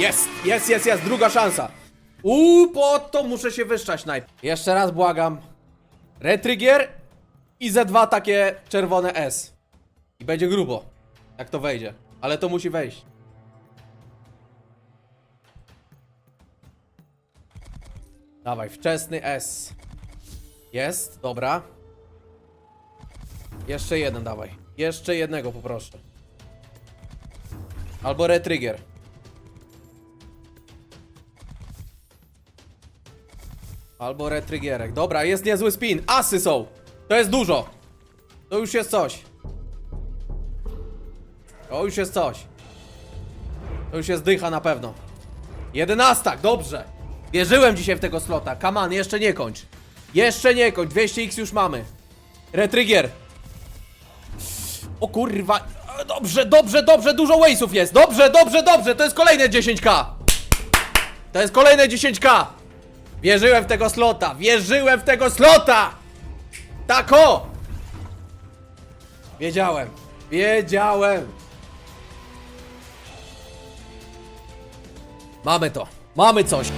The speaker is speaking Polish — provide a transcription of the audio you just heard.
Jest, jest, jest, jest, druga szansa. Uuu, po to muszę się wyszczać najpierw. Jeszcze raz błagam. Retrigger i Z2 takie czerwone S. I będzie grubo, jak to wejdzie. Ale to musi wejść. Dawaj, wczesny S. Jest, dobra. Jeszcze jeden dawaj. Jeszcze jednego poproszę. Albo retrigger. Albo retriggerek. Dobra, jest niezły spin. Asy są. To jest dużo. To już jest coś. To już jest coś. To już jest dycha na pewno. Jedenastak, dobrze. Wierzyłem dzisiaj w tego slota. Kaman, jeszcze nie kończ. Jeszcze nie kończ. 200x już mamy. Retrigger. O kurwa. Dobrze, dobrze, dobrze. Dużo waste'ów jest. Dobrze, dobrze, dobrze. To jest kolejne 10k. To jest kolejne 10k. Wierzyłem w tego slota. Wierzyłem w tego slota. Tako. Wiedziałem. Wiedziałem. Mamy to. Mamy coś.